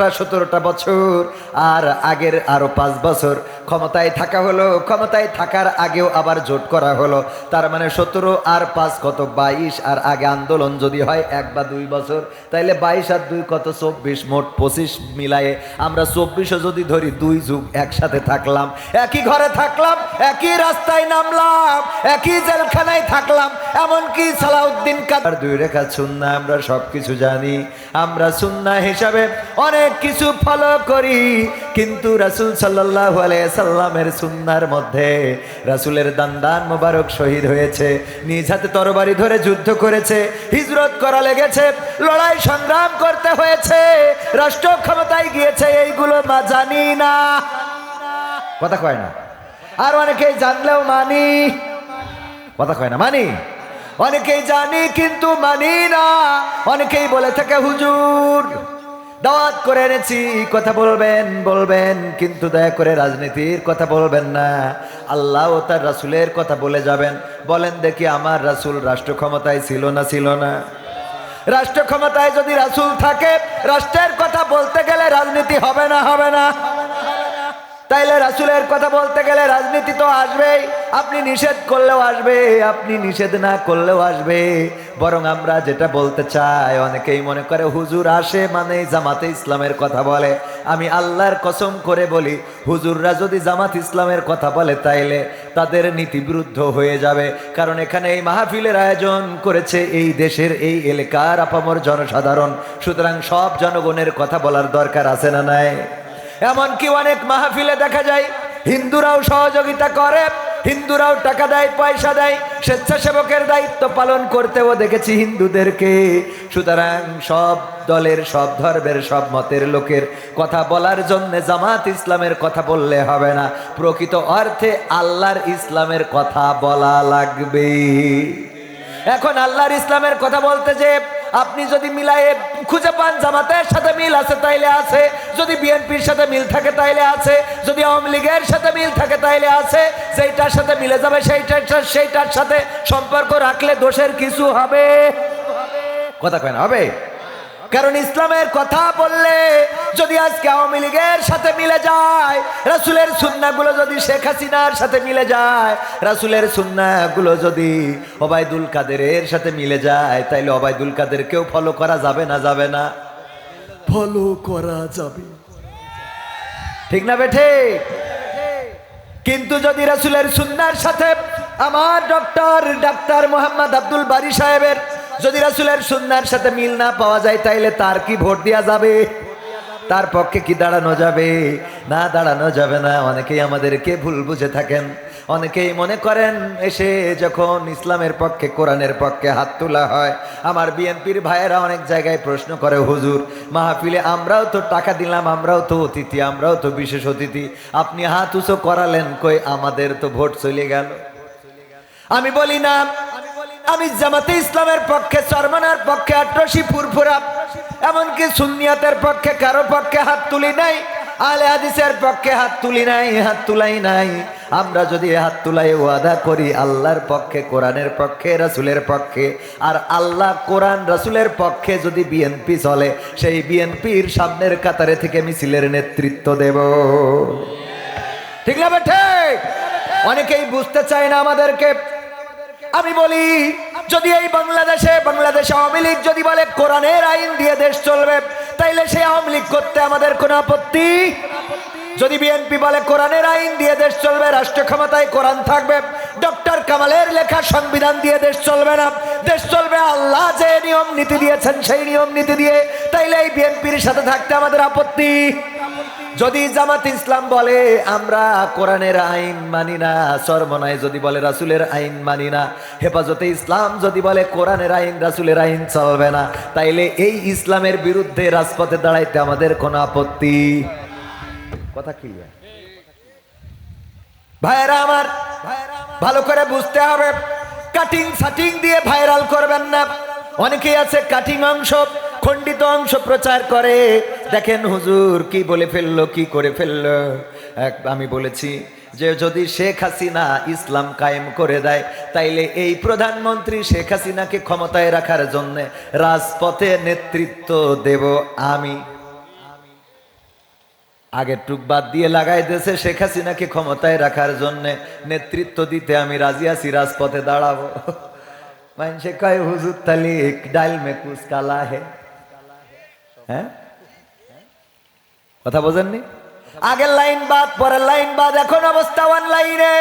সতেরোটা বছর, আর আগের আরও পাঁচ বছর। ক্ষমতায় থাকা হলো, ক্ষমতায় থাকার আগেও আবার জোট করা হলো। তার মানে সতেরো আর পাঁচ কত? বাইশ। আর আগে আন্দোলন যদি হয় এক বা দুই বছর, তাইলে বাইশ আর দুই কত? চব্বিশ, মোট পঁচিশ মিলায়ে। আমরা চব্বিশও যদি ধরি, দুই যুগ একসাথে থাকলাম। একই ঘরে থাকলাম, একই রাস্তায় নামলাম, একই জেলখানায় থাকলাম, এমনকি সালাউদ্দিন কাদার দুই রেখা সুন্না আমরা সব কিছু জানি। আমরা সুন্না হিসাবে অনেক কিছু ফলো করি, কিন্তু রাসুল সাল্লাহ সাল্লামের সুন্নার মধ্যে রাসুলের দান্দান মোবারক শহীদ হয়েছে, নিজ হাতে তরবারি ধরে যুদ্ধ করেছে, হিজরত করা লেগেছে, লড়াই সংগ্রাম করতে হয়েছে, রাষ্ট্র ক্ষমতায় গিয়েছে, এইগুলো মা জানি না। কথা কয় না। আর অনেকেই জানলেও মানি। কথা কয় না, মানি। অনেকেই জানি, কিন্তু মানি না। অনেকেই বলে থাকে, হুজুর দাওয়াত করে এনেছি, কথা বলবেন বলবেন, কিন্তু দয়া করে রাজনীতির কথা বলবেন না। আল্লাহ ও তার রাসুলের কথা বলে যাবেন। বলেন দেখি আমার রাসুল রাষ্ট্র ক্ষমতায় ছিল না ছিল না। রাষ্ট্র ক্ষমতায় যদি রাসুল থাকে, রাষ্ট্রের কথা বলতে গেলে রাজনীতি হবে না হবে না। তাইলে রাসুলের কথা বলতে গেলে রাজনীতি তো আসবেই। আপনি নিষেধ করলেও আসবে, আপনি নিষেধ না করলেও আসবে। বরং আমরা যেটা বলতে চাই, অনেকেই মনে করে হুজুর আসে মানে জামাতে ইসলামের কথা বলে। আমি আল্লাহর কসম করে বলি, হুজুররা যদি জামাত ইসলামের কথা বলে, তাইলে তাদের নীতি বিরুদ্ধ হয়ে যাবে। কারণ এখানে এই মাহফিলের আয়োজন করেছে এই দেশের এই এলাকার আপামর জনসাধারণ। সুতরাং সব জনগণের কথা বলার দরকার আছে না নাই? এমনকি অনেক মাহফিলে দেখা যায়, হিন্দুরাও সহযোগিতা করে, হিন্দুরাও টাকা দেয়, পয়সা দেয়, স্বেচ্ছাসেবকের দায়িত্ব পালন করতেও দেখেছি হিন্দুদেরকে। সুতরাং সব দলের, সব ধর্মের, সব মতের লোকের কথা বলার জন্য জামাত ইসলামের কথা বললে হবে না। প্রকৃত অর্থে আল্লাহর ইসলামের কথা বলা লাগবে। এখন আল্লাহর ইসলামের কথা বলতে যে আপনি যদি মিলায়ে খুঁজে পান জামাতের সাথে মিল আছে, তাইলে আছে। যদি বিএনপির সাথে মিল থাকে, তাইলে আছে। যদি আওয়ামী লীগের সাথে মিল থাকে, তাইলে আছে। যেইটার সাথে মিলে যাবে, সেইটার সেইটার সাথে সম্পর্ক রাখলে দোষের কিছু হবে। কথা কেন হবে? কারণ ইসলামের কথা বললে যদি আজকে আওয়ামী লীগের সাথে মিলে যায় রাসুলের সুন্নাগুলো যদি শেখ হাসিনার সাথে মিলে যায় রাসুলের সুন্নাগুলো যদি ওবায়দুল কাদেরের সাথে মিলে যায় তাইলে ওবায়দুল কাদেরকেও ফলো করা যাবে না যাবে না? ফলো করা যাবে। ঠিক না বেঠে? কিন্তু যদি রাসুলের সুন্নার সাথে আমার ডক্টর ডাক্তার মোহাম্মদ আব্দুল বারি সাহেবের যদি রাসুলের সুন্নার সাথে মিল না পাওয়া যায়, তাইলে তার কি ভোট দেওয়া যাবে? তার পক্ষে কি দাঁড়ানো যাবে? না দাঁড়ানো যাবে না। অনেকেই আমাদেরকে ভুল বুঝে থাকেন। অনেকেই মনে করেন, এসে যখন ইসলামের পক্ষে, কোরআনের পক্ষে হাত তোলা হয়, আমার বিএনপির ভাইয়েরা অনেক জায়গায় প্রশ্ন করে, হুজুর, মাহফিলে আমরাও তো টাকা দিলাম, আমরাও তো অতিথি, আমরাও তো বিশেষ অতিথি। আপনি হাত উঁচু করালেন কই? আমাদের তো ভোট চলে গেল। আমি বলি, না আমি জামাতে ইসলামের পক্ষে চরমানার পক্ষে, আট্রসি ফুরফুরা, এমনকি সুন্নিয়াতের পক্ষে কারও পক্ষে হাত তুলি নাই আলে হাদিসের পক্ষে হাত তুলি নাই, হাত তুলাই নাই। আমরা যদি হাত তুলাই ওয়াদা করি, আল্লাহর পক্ষে, কোরআনের পক্ষে, রাসুলের পক্ষে, আর আল্লাহ কোরআন, রাসুলের পক্ষে যদি বিএনপি চলে, সেই বিএনপির সামনের কাতারে থেকে মিছিলের নেতৃত্ব দেব। ঠিক না ঠিক অনেকেই বুঝতে চায় না আমাদেরকে। আমি বলি, যদি এই বাংলাদেশে বাংলাদেশে আওয়ামী লীগ যদি বলে, কোরআনের আইন দিয়ে দেশ চলবে, তাইলে সে আওয়ামী লীগ করতে আমাদের কোনো আপত্তি? যদি বিএনপি বলে, কোরআনের আইন দিয়ে দেশ চলবে, রাষ্ট্র ক্ষমতায় কোরআন থাকবে, ডক্টর কামালের লেখা সংবিধান দিয়ে দেশ চলবে না। দেশ চলবে আল্লাহ যে নিয়ম নীতি দিয়েছেন, সেই নিয়ম নীতি দিয়ে, তাইলে এই বিএনপির সাথে থাকতে আমাদের আপত্তি? যদি জামাত ইসলাম বলে, আমরা কোরআনের আইন মানি না সরমনায় যদি বলে, রাসুলের আইন মানি না। হেফাজতে ইসলাম যদি বলে, কোরআনের আইন, রাসুলের আইন চলবে না। তাইলে এই ইসলামের বিরুদ্ধে রাজপথে দাঁড়াইতে আমাদের কোনো আপত্তি? কথা ক্লিয়ার ভাইয়েরা আমার, ভালো করে বুঝতে হবে। কাটিং সাটিং দিয়ে ভাইরাল করবেন না। অনেকেই আছে কাটিং অংশ। খণ্ডিত অংশ প্রচার করে। দেখেন হুজুর কি বলে ফেলল, কি করে ফেলল? আমি বলেছি যে যদি শেখ হাসিনা ইসলাম কায়েম করে দেয়, তাইলে এই প্রধানমন্ত্রী শেখ হাসিনাকে ক্ষমতায় রাখার জন্য রাজপথে নেতৃত্ব দেব আমি। আগের টুক বাদ দিয়ে লাগাই দিয়েছে শেখ হাসিনাকে ক্ষমতায় রাখার জন্য নেতৃত্ব দিতে আমি রাজি আছি, রাজপথে দাঁড়াবো। মানুষে কয়, হুজুর তালিক ডাইল মে কুস কালা হে? হ্যাঁ? কথা বোঝেননি? আগের লাইন বাদ, পরের লাইন বাদ, এখন অবস্থা ওয়ান লাইনে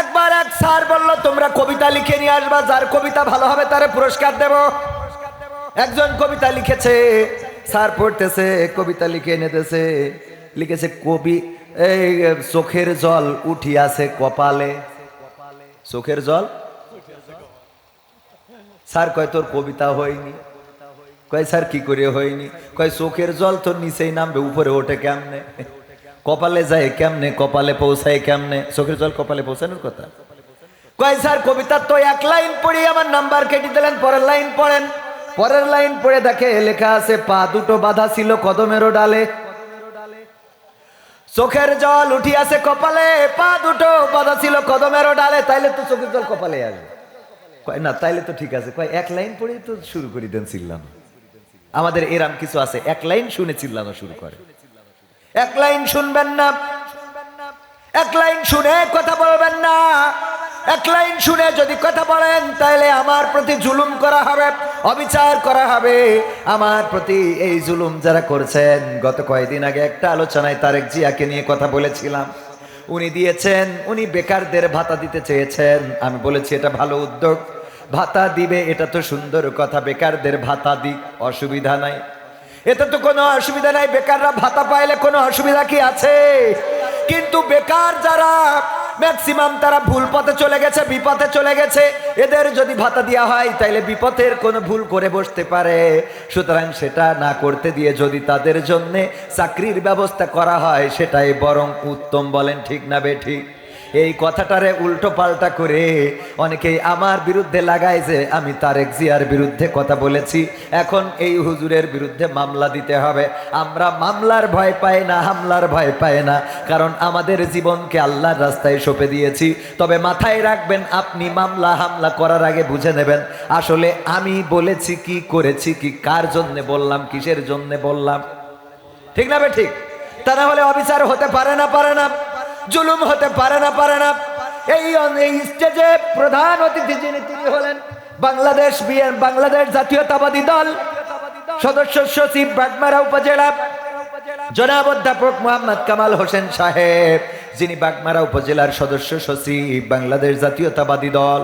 একবার এক স্যার বলল, তোমরা কবিতা লিখে নিয়ে আসবা, যার কবিতা ভালো হবে তারে পুরস্কার দেব। একজন কবিতা লিখেছে, স্যার পড়তেছে, কবিতা লিখে এনেতেছে লিখেছে, কবি, এই চোখের জল উঠিয়াছে কপালে। চোখের জল? স্যার কয়, তোর কবিতা হয়নি। কয়, স্যার, কি করে হয়নি? কয়, চোখের জল তোর নিচেই নামবে, উপরে ওঠে কেমনে? কপালে যায় কেমনে, কপালে পৌঁছায় কেমনে? চোখের জল কপালে পৌঁছানোর কথা? কয়, স্যার, কবিতা তো এক লাইন পড়ি আমার নাম্বার কেটে দিলেন, পরের লাইন পড়েন। পরের লাইন পড়ে দেখে লেখা আছে, পা দুটো বাধা ছিল কদমেরও ডালে। চোখের জল উঠিয়াছে কপালে, পা দুটো বাধা ছিল কদমেরও ডালে। তাইলে তো চোখের জল কপালে আসবে। কয়, না, তাইলে তো ঠিক আছে। কয়, এক লাইন পড়েই তো শুরু করি দেন, চিল্লানো। আমাদের এরাম কিছু আছে। এক লাইন শুনে চিল্লানো শুরু করে। এক লাইন শুনবেন না। এক লাইন শুনে কথা বলবেন না। এক লাইন শুনে যদি কথা বলেন তাহলে আমার প্রতি জুলুম করা হবে, অবিচার করা হবে। আমার প্রতি এই জুলুম যারা করছেন, গত কয়েকদিন আগে একটা আলোচনায় তারেক জিয়াকে নিয়ে কথা বলেছিলাম। উনি দিয়েছেন, উনি বেকারদের ভাতা দিতে চেয়েছেন। আমি বলেছি, এটা ভালো উদ্যোগ। ভাতা দিবে, এটা তো সুন্দর কথা, বেকারদের ভাতা দিক, অসুবিধা নাই। এতে তো কোনো অসুবিধা নাই, বেকাররা ভাতা পাইলে কোনো অসুবিধা কি আছে? কিন্তু বেকার যারা ম্যাক্সিমাম তারা ভুল পথে চলে গেছে, বিপথে চলে গেছে, এদের যদি ভাতা দেওয়া হয়, তাইলে বিপথের কোনো ভুল করে বসতে পারে। সুতরাং সেটা না করতে দিয়ে যদি তাদের জন্যে চাকরির ব্যবস্থা করা হয়, সেটাই বরং উত্তম, বলেন ঠিক না বে ঠিক? এই কথাটারে উল্টো পাল্টা করে অনেকেই আমার বিরুদ্ধে লাগায় যে আমি তারেক জিয়ার বিরুদ্ধে কথা বলেছি। এখন এই হুজুরের বিরুদ্ধে মামলা দিতে হবে। আমরা মামলার ভয় পাই না, হামলার ভয় পাই না। কারণ আমাদের জীবনকে আল্লাহর রাস্তায় সঁপে দিয়েছি। তবে মাথায় রাখবেন, আপনি মামলা, হামলা করার আগে বুঝে নেবেন, আসলে আমি বলেছি কি, করেছি কি, কার জন্য বললাম, কিসের জন্য বললাম। ঠিক না বে ঠিক? তা না হলে অবিচার হতে পারে না পারে না। জুলুম হতে পারে না পারে না। এই স্টেজে প্রধান অতিথি যিনি, তিনি হলেন বাংলাদেশ বিএন বাংলাদেশ জাতীয়তাবাদী দল সদস্য সচিব বাগমারা উপজেলা। জনাব অধ্যাপক মোহাম্মদ কামাল হোসেন সাহেব, যিনি বাগমারা উপজেলার সদস্য সচিব বাংলাদেশ জাতীয়তাবাদী দল।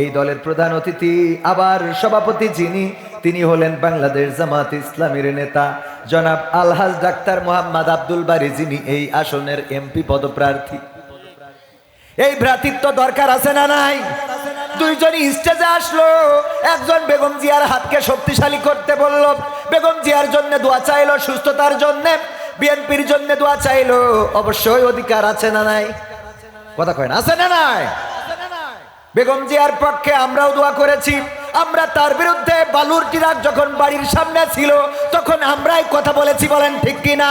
এই দলের প্রধান অতিথি, আবার সভাপতি যিনি তিনি হলেন বাংলাদেশ জামাত ইসলামীর নেতা। জনাব আলহাজ ডাক্তার মোহাম্মদ আব্দুল বারি, যিনি এই আসনের এমপি পদপ্রার্থী। এই ভ্রাতৃত্ব দরকার আছে না নাই? দুইজনই স্টেজে আসলো। একজন বেগম জিয়ার হাতকে শক্তিশালী করতে বলল। বেগম জিয়ার জন্য দোয়া চাইলো সুস্থতার জন্য। বিএনপির জন্য দোয়া চাইলো। অবশ্যই অধিকার আছে না নাই? কথা কয় না, আছে না নাই? বেগম জিয়ার পক্ষে আমরাও দোয়া করেছি। আমরা তার বিরুদ্ধে বালুর টিরাক যখন বাড়ির সামনে ছিল, তখন আমরাই কথা বলেছি, বলেন ঠিক কিনা?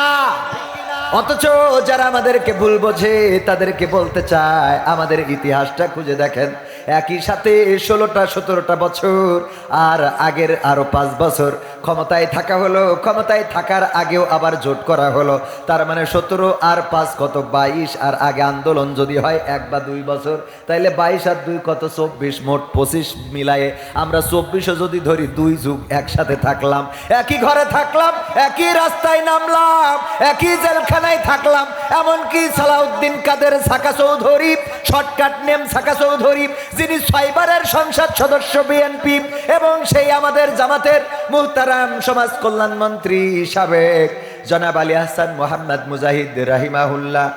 অথচ যারা আমাদেরকে ভুল বোঝে, তাদেরকে বলতে চায়, আমাদের ইতিহাসটা খুঁজে দেখেন। একই সাথে ষোলোটা, সতেরোটা বছর, আর আগের আরও পাঁচ বছর। ক্ষমতায় থাকা হলো, ক্ষমতায় থাকার আগেও আবার জোট করা হলো। তার মানে সতেরো আর পাঁচ কত? বাইশ। আর আগে আন্দোলন যদি হয় এক বা দুই বছর, তাইলে বাইশ আর দুই কত? চব্বিশ, মোট পঁচিশ মিলায়ে। আমরা চব্বিশও যদি ধরি, দুই যুগ একসাথে থাকলাম। একই ঘরে থাকলাম, একই রাস্তায় নামলাম, একই জেলখানায় থাকলাম। এমনকি সালাউদ্দিন কাদের সাকা চৌধুরী, শর্টকাট নেম সাকা চৌধুরী যিনি ছয়বারের সংসদ সদস্য বিএনপি এবং সেই আমাদের জামাতের মুহতারাম সমাজ কল্যাণ মন্ত্রী সাবেক জনাব আলী হাসান মোহাম্মদ মুজাহিদ রাহিমাহুল্লাহ।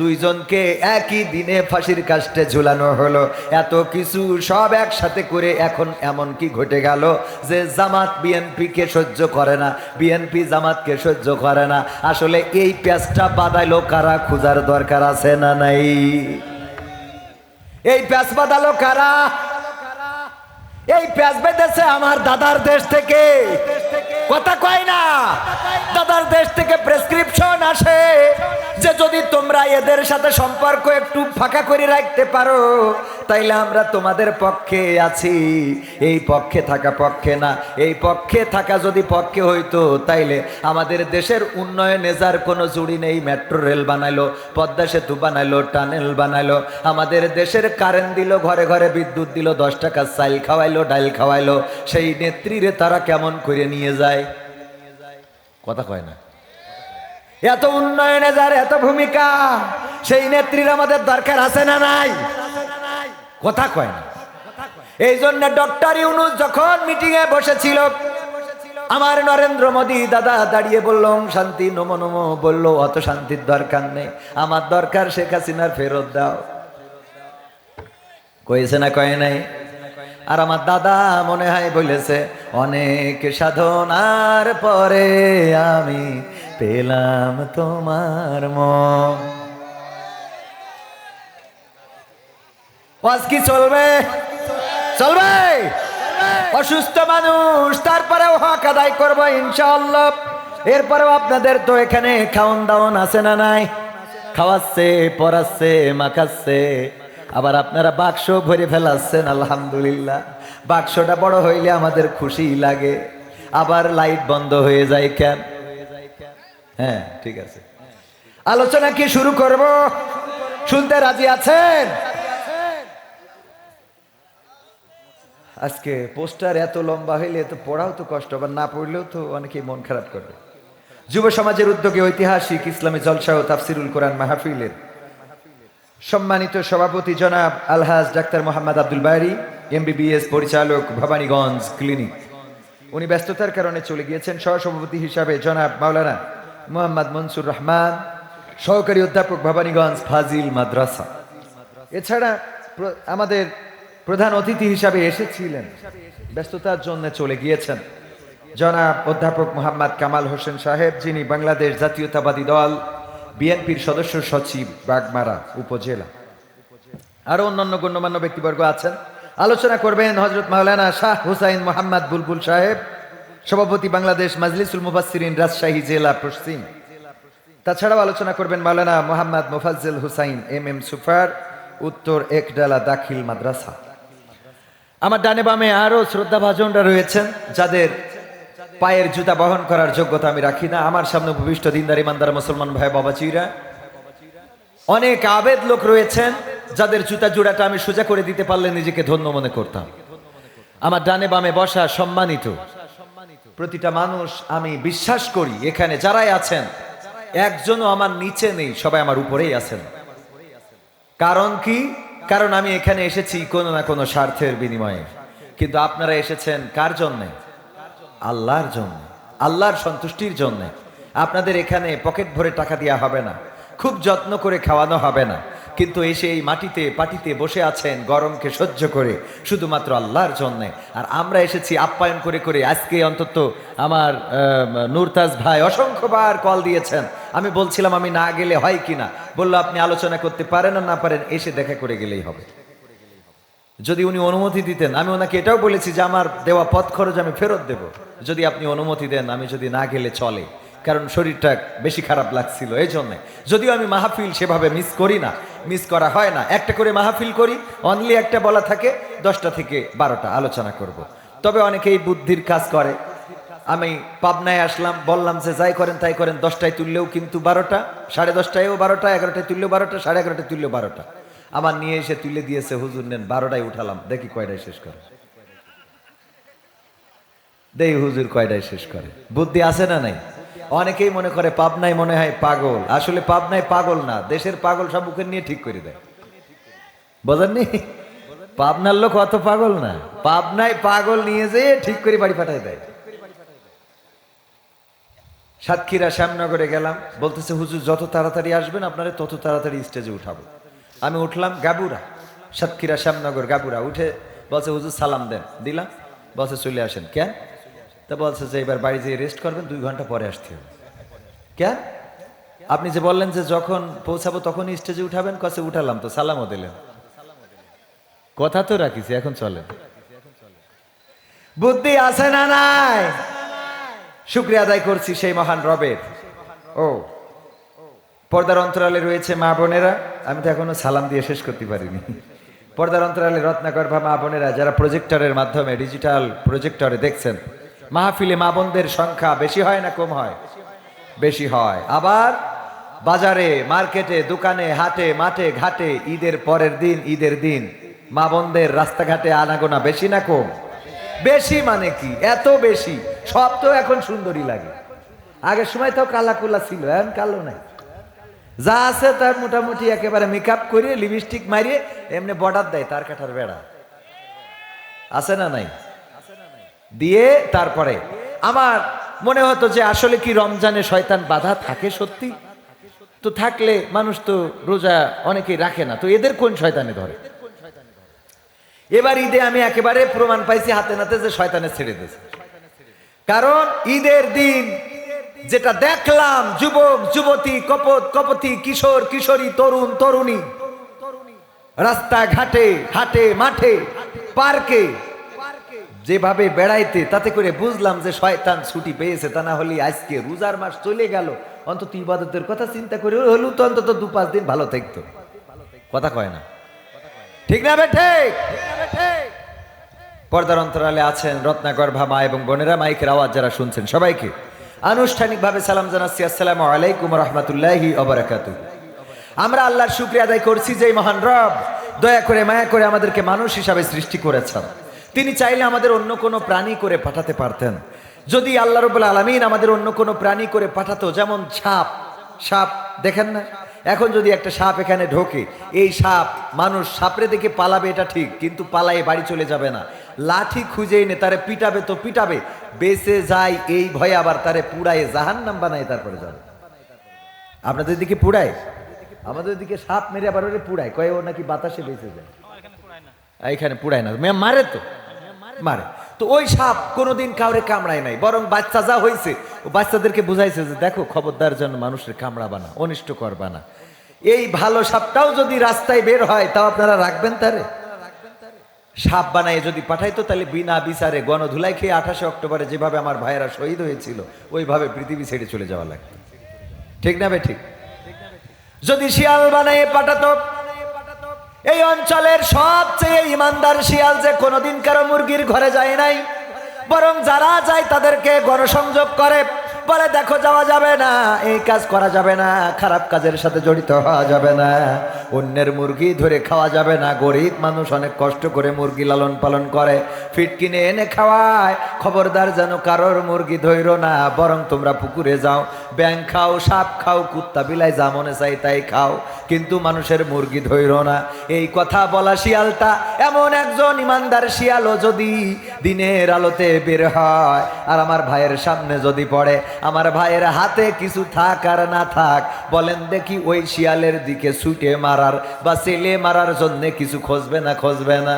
দুইজনকে একই দিনে ফাঁসির কাস্টে ঝুলানো হলো। এত কিছু সব একসাথে করে এখন এমন কি ঘটে গেল যে জামাত বিএনপিকে সহ্য করে না, বিএনপি জামাতকে সহ্য করে না। আসলে এই প্যাচটা বাদাইলো কারা, খুঁজার দরকার আছে না নাই? এই প্যাঁচ বাদালো কারা? এই প্যাঁচ বেঁধেছে আমার দাদার দেশ থেকে। কথা কয় না। দাদার দেশ থেকে প্রেসক্রিপশন আসে। যে যদি তোমরা এদের সাথে সম্পর্ক একটু ফাঁকা করে রাখতে পারো, তাইলে আমরা তোমাদের পক্ষে আছি। এই পক্ষে থাকা পক্ষে না। এই পক্ষে থাকা যদি পক্ষে হইতো, তাইলে আমাদের দেশের উন্নয়নে যার কোনো জুড়ি নেই মেট্রো রেল বানাইলো, পদ্মা সেতু বানাইলো টানেল বানাইলো, আমাদের দেশের কারেন্ট দিল, ঘরে ঘরে বিদ্যুৎ দিল, দশ টাকা চাইল খাওয়াইলো ডাইল খাওয়াইলো, সেই নেত্রীরে তারা কেমন করে নিয়ে যায়? কথা কয় না। এত উন্নয়নে যার এত ভূমিকা, সেই নেত্রীর আমাদের দরকার আছে না নাই? কথা কয় না। এই জন্য ডক্টর ইউনুস যখন মিটিং এ বসেছিল, আমার নরেন্দ্র মোদী দাদা দাঁড়িয়ে বলল শান্তি, নমো নমো। বলল, অত শান্তির দরকার নেই। আমার দরকার শেখ হাসিনার ফেরত দাও। কয়েছে না, কয়ে নাই? আর আমার দাদা মনে হয় বলেছে, অনেক সাধনার পরে আমি পেলাম তোমার মন। কি চলবে? চলবে? অসুস্থ মানুষ, তারপরেও হক আদায় করব ইনশাআল্লাহ। এরপরেও আপনাদের তো এখানে খাওন দাওন আছে না নাই? খাওয়াচ্ছে, পড়াচ্ছে, মাখাচ্ছে। আবার আপনারা বাক্স ভরে ফেলাচ্ছেন, আলহামদুলিল্লাহ। বাক্সটা বড় হইলে আমাদের খুশি লাগে। আবার লাইট বন্ধ হয়ে যায় কেন? হ্যাঁ ঠিক আছে। আলোচনা কি শুরু করব? শুনতে রাজি আছেন? আজকে পোস্টার এত লম্বা হইলে তো পড়াও তো কষ্ট, আবার না পড়লেও তো অনেকেই মন খারাপ করবে। যুব সমাজের উদ্যোগে ঐতিহাসিক ইসলামী জলসা ও তাফসিরুল কোরআন মাহফিলের সম্মানিত সভাপতি জনাব আলহাজ ডাক্তার মোহাম্মদ আব্দুল বাড়ি এমবিবিএস পরিচালক ভবানীগঞ্জ ক্লিনিক। উনি ব্যস্ততার কারণে চলে গিয়েছেন সহসভাপতি হিসাবে জনাব মাওলানা মোহাম্মদ মনসুর রহমান, সহকারী অধ্যাপক ভবানীগঞ্জ ফাজিল মাদ্রাসা। এছাড়া আমাদের প্রধান অতিথি হিসাবে এসেছিলেন। ব্যস্ততার জন্য চলে গিয়েছেন জনাব অধ্যাপক মোহাম্মদ কামাল হোসেন সাহেব, যিনি বাংলাদেশ জাতীয়তাবাদী দল বিএনপির সদস্য সচিব বাগমারা উপজেলা। আরও অন্যান্য গণ্যমান্য ব্যক্তিবর্গ আছেন। আলোচনা করবেন হজরত মাওলানা শাহ হুসাইন মোহাম্মদ বুলবুল সাহেব, সভাপতি বাংলাদেশ মাজলিসুল মুফাসসিরিন রাজশাহী জেলা পশ্চিম। তাছাড়াও আলোচনা করবেন মাওলানা মোহাম্মদ মোফাজ্জল হুসাইন এম এম সুফার, উত্তর একডালা দাখিল মাদ্রাসা। আমার ডানে বামে আরও শ্রদ্ধাভাজনরা রয়েছেন, যাদের পায়ের জুতা বহন করার যোগ্যতা আমি রাখি না। আমার সামনে উপবিষ্ট দিনদার, ইমানদার মুসলমান ভাই বাবাচিরা অনেক আবেদ লোক রয়েছেন, যাদের জুতা জোড়াটা আমি সোজা করে দিতে পারলে নিজেকে ধন্য মনে করতাম। আমার ডানে বামে বসা সম্মানিত। প্রতিটা মানুষ আমি বিশ্বাস করি, এখানে যারাই আছেন, একজনও আমার নিচে নেই, সবাই আমার উপরেই আছেন। কারণ কি? কারণ আমি এখানে এসেছি কোনো না কোনো স্বার্থের বিনিময়ে। কিন্তু আপনারা এসেছেন কার জন্যে? আল্লাহর জন্য, আল্লাহর সন্তুষ্টির জন্য। আপনাদের এখানে পকেট ভরে টাকা দেওয়া হবে না, খুব যত্ন করে খাওয়ানো হবে না। কিন্তু এসে এই মাটিতে, পাটিতে বসে আছেন গরমকে সহ্য করে, শুধুমাত্র আল্লাহর জন্যে। আর আমরা এসেছি আপ্যায়ন করে করে, আজকে অন্তত আমার নূরতাজ ভাই অসংখ্যবার কল দিয়েছেন। আমি বলছিলাম, আমি না গেলে হয় কিনা? বলল, আপনি আলোচনা করতে পারেন আর না পারেন, এসে দেখা করে গেলেই হবে। যদি উনি অনুমতি দিতেন, আমি ওনাকে এটাও বলেছি যে আমার দেওয়া পথ খরচ আমি ফেরত দেব। যদি আপনি অনুমতি দেন, আমি যদি না গেলে চলে, কারণ শরীরটা বেশি খারাপ লাগছিল এই জন্যে যদিও আমি মাহফিল সেভাবে মিস করি না মিস করা হয় না। একটা করে মাহফিল করি অনলি একটা বলা থাকে, দশটা থেকে বারোটা আলোচনা করব। তবে অনেকেই বুদ্ধির কাজ করে। আমি পাবনায় আসলাম, বললাম যে যাই করেন তাই করেন, দশটায় তুললেও কিন্তু বারোটা, সাড়ে দশটায়ও বারোটা, এগারোটায় তুললেও বারোটা, সাড়ে এগারোটায় তুললেও বারোটা। আমার নিয়ে এসে তুলে দিয়েছে, হুজুর নেন, বারোটায় উঠালাম। দেখি কয়টায় শেষ করে। দেই হুজুর কয়টায় শেষ করে। বুদ্ধি আছে না নাই? অনেকেই মনে করে পাবনায় মনে হয় পাগল। আসলে পাবনায় পাগল না, দেশের পাগল সব মুখে নিয়ে ঠিক করে দেয়। বোঝেননি? পাবনার লোক অত পাগল না। পাবনায় পাগল নিয়ে যেয়ে ঠিক করে বাড়ি পাঠায় দেয়। সাতক্ষীরা, শ্যামনগরে গেলাম। বলতেছে, হুজুর, যত তাড়াতাড়ি আসবেন, আপনারা তত তাড়াতাড়ি স্টেজে উঠাবো। আমি উঠলাম গাবুরা, সাতক্ষীরা শ্যামনগর গাবুরা। উঠে বলছে, হুজুর, সালাম দেন। দিলাম। বলছে, চলে আসেন। কেন? তা বলছে যে, এবার বাড়ি যেয়ে রেস্ট করবেন, দুই ঘণ্টা পরে আসতে হবে। কেন? আপনি যে বললেন যে যখন পৌঁছাবো তখনই স্টেজে উঠাবেন? কসে, উঠালাম তো, সালামও দিলেন। কথা তো রাখিছি, এখন চলে বুদ্ধি আছে না নাই? শুক্রিয়া আদায় করছি সেই মহান রবের। ও, পর্দার অন্তরালে রয়েছে মা বোনেরা। আমি তো এখনও সালাম দিয়ে শেষ করতে পারিনি। পর্দার অন্তরালে রত্নাকর বা মা বোনেরা যারা প্রজেক্টরের মাধ্যমে ডিজিটাল প্রজেক্টরে দেখছেন, মাহফিলে মা বোনদের সংখ্যা বেশি হয় না কম হয়? বেশি হয়। আবার বাজারে, মার্কেটে, দোকানে, হাটে, মাঠে, ঘাটে, ঈদের পরের দিন, ঈদের দিন, মা বোনদের রাস্তাঘাটে আনাগোনা বেশি না কম? বেশি মানে কি? এত বেশি? সব তো এখন সুন্দরী লাগে। আগের সময় তো কালা কুলা ছিল, এখন কালো নাই। যা আছে তার মোটামুটি একেবারে মেকআপ করে লিপস্টিক মারিয়ে এমনি বর্ডার দেয়, তার কাঠার বেড়া। আছে না নাই? দিয়ে তারপরে, আমার মনে হতো যে আসলে কি রমজানে শয়তান বাধা থাকে সত্যি? তো থাকলে মানুষ তো রোজা অনেকেই রাখে না, তো এদের কোন শয়তানে ধরে? এবার ঈদে আমি একেবারে প্রমাণ পাইছি হাতে নাতে যে শয়তানে ছেড়ে দিয়েছে। কারণ ঈদের দিন যেটা দেখলাম, যুবক, যুবতী, কপত, কপতি, কিশোর, কিশোরী, তরুণ, তরুণী। রাস্তা ঘাটে হাটে, মাঠে, পার্কে, যেভাবে বেড়াইতে, তাতে করে বুঝলাম যে শয়তান ছুটি পেয়েছে, তা না হলে আজকে রোজার মাস চলে গেল। অন্তত ইবাদতের কথা চিন্তা করে হলেও তো অন্তত দু পাঁচ দিন ভালো থাকতো। কথা কয় না? ঠিক না বেঠে পর্দার অন্তরালে আছেন রত্নাকর ভামা এবং বোনেরা, মাইকের আওয়াজ যারা শুনছেন সবাইকে। আনুষ্ঠানিকভাবে সালাম জানাচ্ছি, আসসালামু আলাইকুম রহমতুল্লাহি অবরাকাতু আমরা আল্লাহর শুক্রিয়া আদায় করছি যে মহান রব দয়া করে, মায়া করে আমাদেরকে মানুষ হিসাবে সৃষ্টি করেছেন। তিনি চাইলে আমাদের অন্য কোনো প্রাণী করে পাঠাতে পারতেন। যদি আল্লাহ রবুল্লা আলমিন আমাদের অন্য কোনো প্রাণী করে পাঠাতো, যেমন সাপ সাপ দেখেন না? এখন যদি একটা সাপ এখানে ঢোকে, এই সাপ মানুষ সাপরে দেখে পালাবে এটা ঠিক, কিন্তু পালায়ে বাড়ি চলে যাবে না। লাঠি খুঁজে এনে তারে পিটাবে তো পিটাবে। বেঁচে যায় এই ভয়ে আবার তারে পুড়ায় জাহান নাম বানায় তারপরে যাবে আপনাদের দিকে পুড়ায়? আমাদের দিকে সাপ মেরে আবার পুড়ায়। কয়ে ও নাকি বাতাসে বেঁচে যায়? এইখানে পুড়ায় না। মেয়ে মারে তো? মারে। তো ওই সাপ কোনোদিন কাউরে কামড়ায় নাই, বরং বাচ্চা যা হয়েছে ও বাচ্চাদেরকে বুঝাইছে যে দেখো, খবরদার জন্য মানুষের কামড়াবা না অনিষ্ট করবা না এই ভালো সাপটাও যদি রাস্তায় বের হয়, তাও আপনারা রাখবেন তারে? সাপ বানায় যদি পাঠাইতো, তাহলে বিনা বিচারে গণধুলাই খেয়ে আঠাশে অক্টোবরে যেভাবে আমার ভাইয়েরা শহীদ হয়েছিল, ওইভাবে পৃথিবী ছেড়ে চলে যাওয়া লাগতো ঠিক না ঠিক? যদি শিয়াল বানিয়ে পাঠাতো, এই অঞ্চলের সবচেয়ে ইমানদার শিয়াল যে কোনোদিন কারও মুরগির ঘরে যায় নাই, বরং যারা যায় তাদেরকে গণসংযোগ করে। বলে দেখো যাওয়া যাবে না, এই কাজ করা যাবে না, খারাপ কাজের সাথে জড়িত হওয়া যাবে না, অন্যের মুরগি ধরে খাওয়া যাবে না, গরিব মানুষ অনেক কষ্ট করে মুরগি লালন পালন করে, ফিট কিনে এনে খাওয়ায়, খবরদার যেন কারোর মুরগি ধৈর না, বরং তোমরা পুকুরে যাও ব্যাং খাও, সাপ খাও, কুত্তা বিলাই যা মনে চাই তাই খাও, কিন্তু মানুষের মুরগি ধৈর না, এই কথা বলা শিয়ালটা এমন একজন ইমানদার শিয়ালও যদি দিনের আলোতে বের হয়, আর আমার ভাইয়ের সামনে যদি পড়ে আমার ভাইয়ের হাতে কিছু থাক আর না থাক। বলেন দেখি ওই শিয়ালের দিকে ছুটে মারার বা সেলে মারার জন্যে কিছু খোঁজবে না খোঁজবে না।